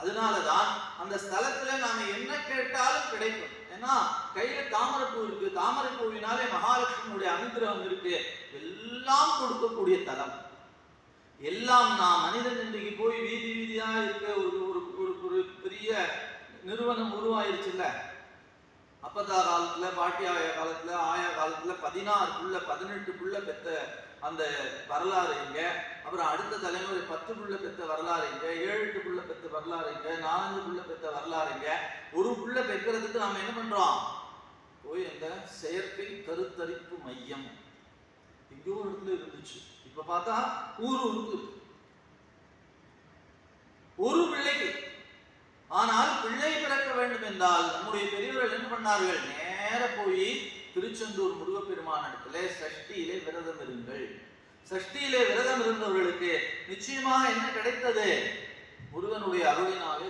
அதனாலதான் அந்த ஸ்தலத்துல நாம என்ன கேட்டாலும் கிடைக்கும். ஏன்னா கையில தாமரைப்பூ இருக்கு. தாமரைப்பூவினாலே மகாலட்சுமியுடைய அனுகிரகம் இருக்கு. எல்லாம் கொடுக்கக்கூடிய தலம். எல்லாம் நான் மனிதன் இன்றைக்கு போய் வீதி வீதியா இருக்க ஒரு ஒரு ஒரு பெரிய நிறுவனம் உருவாயிருச்சுல்ல. அப்பத்தா காலத்துல பாட்டியாய காலத்துல ஆயா காலத்துல பதினாறு புள்ள பதினெட்டு புள்ள பெத்த அந்த வரலாறு இங்க. அப்புறம் அடுத்த தலைமுறை பத்து புள்ள பெத்த வரலாறு இங்க ஏழு புள்ள பெத்த வரலாறு இங்க நாலஞ்சு புள்ள பெத்த வரலாறு இங்க. ஒரு புள்ள பெக்கிறதுக்கு நாம என்ன பண்றோம்? போய் அந்த செயற்கை கருத்தரிப்பு மையம். எங்கேயோ ஒரு இடத்துல இருந்துச்சு. இப்ப பார்த்தா ஊர் ஊருக்கு ஒரு பிள்ளைக்கு. ஆனால் பிள்ளை பிறக்க வேண்டும் என்றால் நம்முடைய பெரியவர்கள் என்ன பண்ணார்கள்? நேர போய் திருச்செந்தூர் முருகப்பெருமானிடத்திலே சஷ்டியிலே விரதம் இருங்கள். சஷ்டியிலே விரதம் இருந்தவர்களுக்கு நிச்சயமாக என்ன கிடைத்தது? முருகனுடைய அருளினாலே